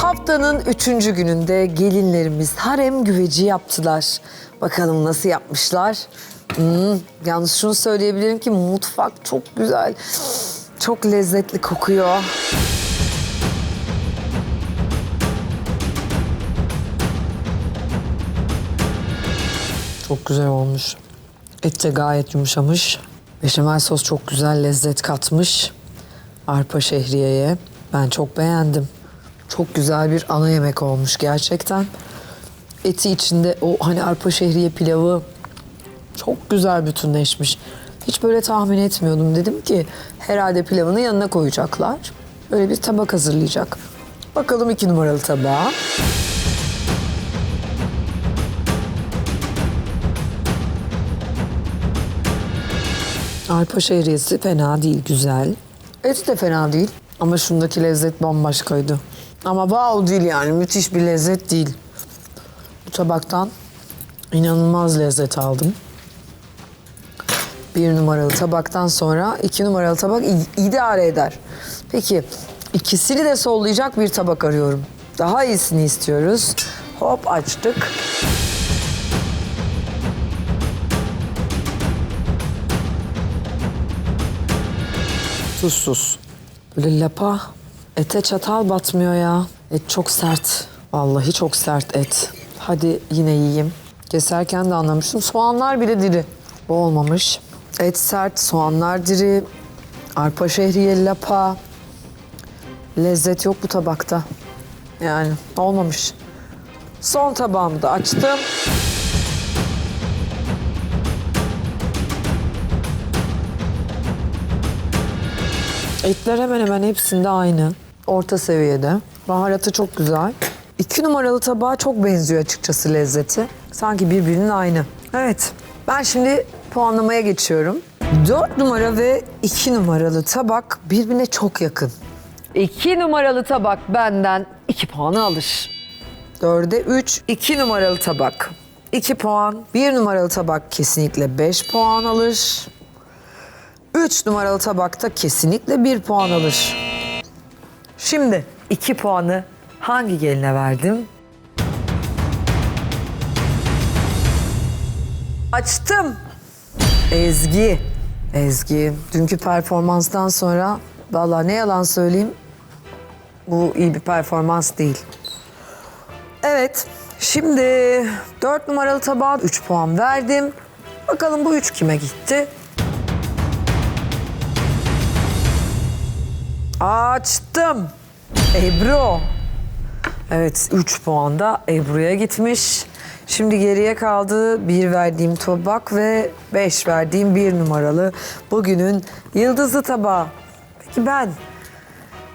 Haftanın üçüncü gününde gelinlerimiz harem güveci yaptılar. Bakalım nasıl yapmışlar? Hmm, yalnız şunu söyleyebilirim ki mutfak çok güzel. Çok lezzetli kokuyor. Çok güzel olmuş. Et de gayet yumuşamış. Beşamel sos çok güzel lezzet katmış. Arpa şehriyeye. Ben çok beğendim. Çok güzel bir ana yemek olmuş gerçekten. Eti içinde o hani arpa şehriye pilavı çok güzel bütünleşmiş. Hiç böyle tahmin etmiyordum. Dedim ki herhalde pilavını yanına koyacaklar. Böyle bir tabak hazırlayacak. Bakalım iki numaralı tabağa. Arpa şehriyesi fena değil, güzel. Eti de fena değil. Ama şundaki lezzet bambaşkaydı. Ama wow değil yani, müthiş bir lezzet değil. Bu tabaktan inanılmaz lezzet aldım. Bir numaralı tabaktan sonra iki numaralı tabak idare eder. Peki ikisini de sollayacak bir tabak arıyorum. Daha iyisini istiyoruz. Hop açtık. Tuzsuz. Böyle lapa. Ete çatal batmıyor ya. Et çok sert. Vallahi çok sert et. Hadi yine yiyeyim. Keserken de anlamıştım. Soğanlar bile diri. Bu olmamış. Et sert, soğanlar diri. Arpa şehriye lapa. Lezzet yok bu tabakta. Yani olmamış. Son tabağımı da açtım. Etler hemen hemen hepsinde aynı. Orta seviyede. Baharatı çok güzel. İki numaralı tabağa çok benziyor açıkçası lezzeti. Sanki birbirinin aynı. Evet. Ben şimdi puanlamaya geçiyorum. Dört numara ve iki numaralı tabak birbirine çok yakın. İki numaralı tabak benden iki puanı alır. Dörde üç, iki numaralı tabak. iki puan. Bir numaralı tabak kesinlikle beş puan alır. 3 numaralı tabakta kesinlikle 1 puan alır. Şimdi 2 puanı hangi geline verdim? Açtım. Ezgi. Ezgi. Dünkü performanstan sonra vallahi ne yalan söyleyeyim bu iyi bir performans değil. Evet. Şimdi 4 numaralı tabağa 3 puan verdim. Bakalım bu 3 kime gitti? Açtım. Ebru. Evet 3 puan da Ebru'ya gitmiş. Şimdi geriye kaldı bir verdiğim tabak ve beş verdiğim bir numaralı bugünün yıldızlı tabağı. Peki ben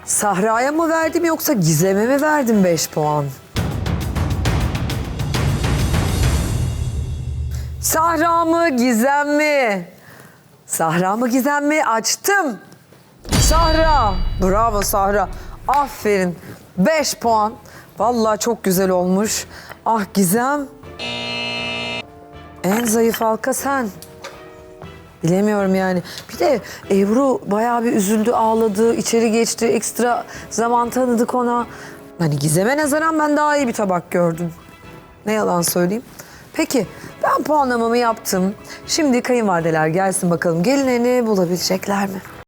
Sahra'ya mı verdim yoksa Gizem'e mi verdim 5 puan? Sahra mı Gizem mi? Sahra mı Gizem mi? Açtım. Sahra. Bravo Sahra. Aferin. 5 puan. Vallahi çok güzel olmuş. Ah Gizem. En zayıf halka sen. Bilemiyorum yani. Bir de Ebru bayağı bir üzüldü, ağladı, içeri geçti. Ekstra zaman tanıdık ona. Hani Gizem'e nazaran ben daha iyi bir tabak gördüm. Ne yalan söyleyeyim. Peki ben puanlamamı yaptım. Şimdi kayınvalideler gelsin bakalım gelinlerini bulabilecekler mi?